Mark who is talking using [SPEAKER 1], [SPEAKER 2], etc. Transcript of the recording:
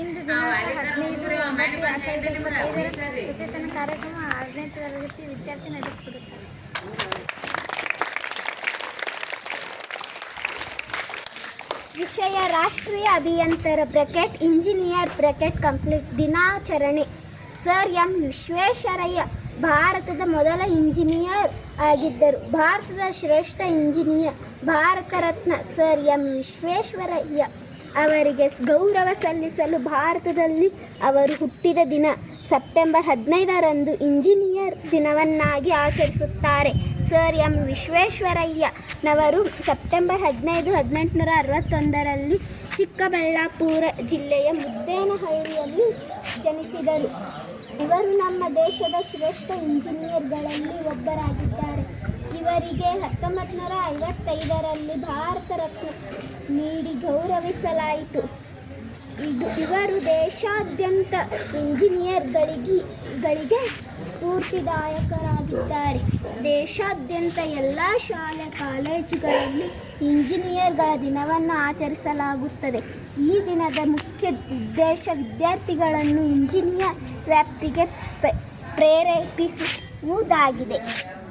[SPEAKER 1] ಇಂದು ಹದಿನೈದು ಸಚೇತನ ಕಾರ್ಯಕ್ರಮ ಆರನೇ ತರಗತಿ ವಿದ್ಯಾರ್ಥಿ ನಡೆಸಿಕೊಡುತ್ತಾರೆ ವಿಷಯ ರಾಷ್ಟ್ರೀಯ ಅಭಿಯಂತರ ಬ್ರಕೆಟ್ ಇಂಜಿನಿಯರ್ ಬ್ರಕೆಟ್ ಕಂಪ್ಲೀಟ್ ದಿನಾಚರಣೆ. ಸರ್ ಎಂ ವಿಶ್ವೇಶ್ವರಯ್ಯ ಭಾರತದ ಮೊದಲ ಇಂಜಿನಿಯರ್ ಆಗಿದ್ದರು. ಭಾರತದ ಶ್ರೇಷ್ಠ engineer Bharat Ratna sir M Visvesvaraya. ಅವರಿಗೆ ಗೌರವ ಸಲ್ಲಿಸಲು ಭಾರತದಲ್ಲಿ ಅವರು ಹುಟ್ಟಿದ ದಿನ ಸೆಪ್ಟೆಂಬರ್ ಹದಿನೈದರಂದು ಇಂಜಿನಿಯರ್ ದಿನವನ್ನಾಗಿ ಆಚರಿಸುತ್ತಾರೆ. ಸರ್ ಎಂ ವಿಶ್ವೇಶ್ವರಯ್ಯನವರು ಸೆಪ್ಟೆಂಬರ್ ಹದಿನೈದು, ಹದಿನೆಂಟುನೂರ ಅರವತ್ತೊಂದರಲ್ಲಿ ಚಿಕ್ಕಬಳ್ಳಾಪುರ ಜಿಲ್ಲೆಯ ಮುದ್ದೇನಹಳ್ಳಿಯಲ್ಲಿ ಜನಿಸಿದರು. ಇವರು ನಮ್ಮ ದೇಶದ ಶ್ರೇಷ್ಠ ಇಂಜಿನಿಯರ್ಗಳಲ್ಲಿ ಒಬ್ಬರಾಗಿದ್ದಾರೆ. ಇವರಿಗೆ ಹತ್ತೊಂಬತ್ತು ನೂರ ಐವತ್ತೈದರಲ್ಲಿ ಭಾರತ ರತ್ನ ನೀಡಿ ಗೌರವಿಸಲಾಯಿತು. ಇದು ಇವರು ದೇಶಾದ್ಯಂತ ಇಂಜಿನಿಯರ್ಗಳಿಗೆ, ಗಳಿಗೆ ಸ್ಫೂರ್ತಿದಾಯಕರಾಗಿದ್ದಾರೆ. ದೇಶಾದ್ಯಂತ ಎಲ್ಲ ಶಾಲೆ ಕಾಲೇಜುಗಳಲ್ಲಿ ಇಂಜಿನಿಯರ್ಗಳ ದಿನವನ್ನು ಆಚರಿಸಲಾಗುತ್ತದೆ. ಈ ದಿನದ ಮುಖ್ಯ ಉದ್ದೇಶ ವಿದ್ಯಾರ್ಥಿಗಳನ್ನು ಇಂಜಿನಿಯರ್ ವ್ಯಾಪ್ತಿಗೆ ಪ್ರ- ಪ್ರೇರೇಪಿಸುವುದಾಗಿದೆ.